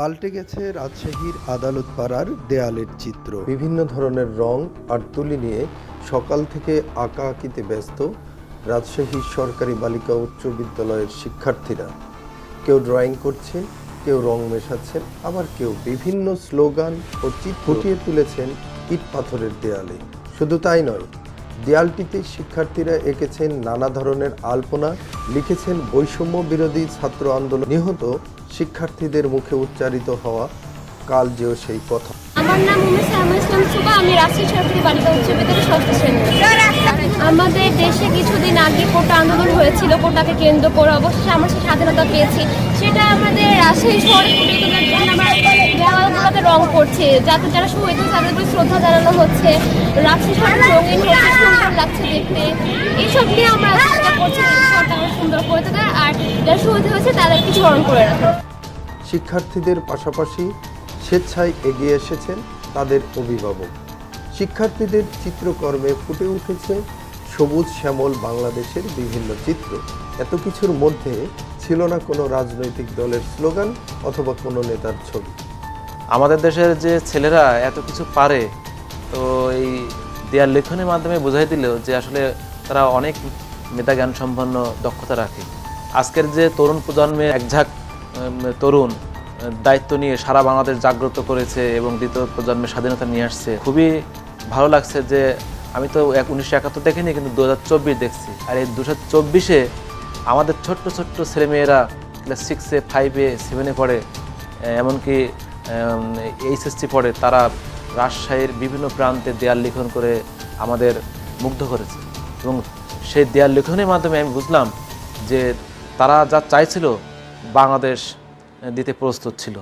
পাল্টে গেছে রাজশাহীর আদালত পাড়ার দেয়ালের চিত্র। বিভিন্ন ধরনের রং আর তুলি নিয়ে সকাল থেকে আঁকা আঁকিতে ব্যস্ত রাজশাহী সরকারি বালিকা উচ্চ বিদ্যালয়ের শিক্ষার্থীরা। কেউ ড্রয়িং করছে কেউ রং মেশাচ্ছেন আবার কেউ বিভিন্ন স্লোগান ও চিত্র ফুটিয়ে তুলেছেন ইট পাথরের দেয়ালে। শুধু তাই নয় দেয়ালটিতে শিক্ষার্থীরা এঁকেছেন নানা ধরনের আলপনা, লিখেছেন বৈষম্য বিরোধী ছাত্র আন্দোলন। নিহত শিক্ষার্থীদের মুখে উচ্চারিত হওয়া কাল যেও সেই কথা। আমার নাম আমি আমাদের দেশে কিছুদিন আগে কোটা আন্দোলন হয়েছিল, কোটাকে কেন্দ্র করে অবশ্যই আমরা সেই স্বাধীনতা পেয়েছি। সেটা আমাদের রাজশাহী শহরে ফুটিয়ে তোলার জন্য আমরা দেওয়ালগুলোতে রং করছি, যাতে যারা হয়েছে তাদের প্রতি শ্রদ্ধা জানানো হচ্ছে। রাজশাহী শহর রঙিন হচ্ছে সুন্দর লাগছে দেখতে। এইসব নিয়ে আমরা চেষ্টা করছি যে সুন্দর করে তোলা আর যারা শহীদ হয়েছে তাদেরকে স্মরণ করে রাখা। শিক্ষার্থীদের পাশাপাশি স্বেচ্ছায় এগিয়ে এসেছেন তাদের অভিভাবক। শিক্ষার্থীদের চিত্রকর্মে ফুটে উঠেছে সবুজ শ্যামল বাংলাদেশের বিভিন্ন চিত্র। এত কিছুর মধ্যে ছিল না কোনো রাজনৈতিক দলের স্লোগান অথবা কোনো নেতার ছবি। আমাদের দেশের যে ছেলেরা এত কিছু পারে, তো এই দেয়াল লেখনের মাধ্যমে বোঝাই দিল যে আসলে তারা অনেক মেধা জ্ঞান সম্পন্ন দক্ষতা রাখে। আজকের যে তরুণ প্রজন্মে একঝাঁক তরুণ, দায়িত্ব নিয়ে সারা বাংলাদেশ জাগ্রত করেছে এবং দ্বিতীয় প্রজন্মের স্বাধীনতা নিয়ে আসছে, খুবই ভালো লাগছে যে আমি তো এক উনিশশো একাত্তর দেখিনি, কিন্তু দু হাজার চব্বিশ দেখছি। আর এই দু চব্বিশে আমাদের ছোট্ট ছোট্ট ছেলেমেয়েরা ক্লাস সিক্সে ফাইভে সেভেনে পড়ে, এমনকি এইচএসসি পড়ে তারা রাজশাহীর বিভিন্ন প্রান্তে দেয়াল লিখন করে আমাদের মুগ্ধ করেছে। এবং সেই দেয়াল লিখনের মাধ্যমে আমি বুঝলাম যে তারা যা চাইছিল বাংলাদেশ দিতে প্রস্তুত ছিল।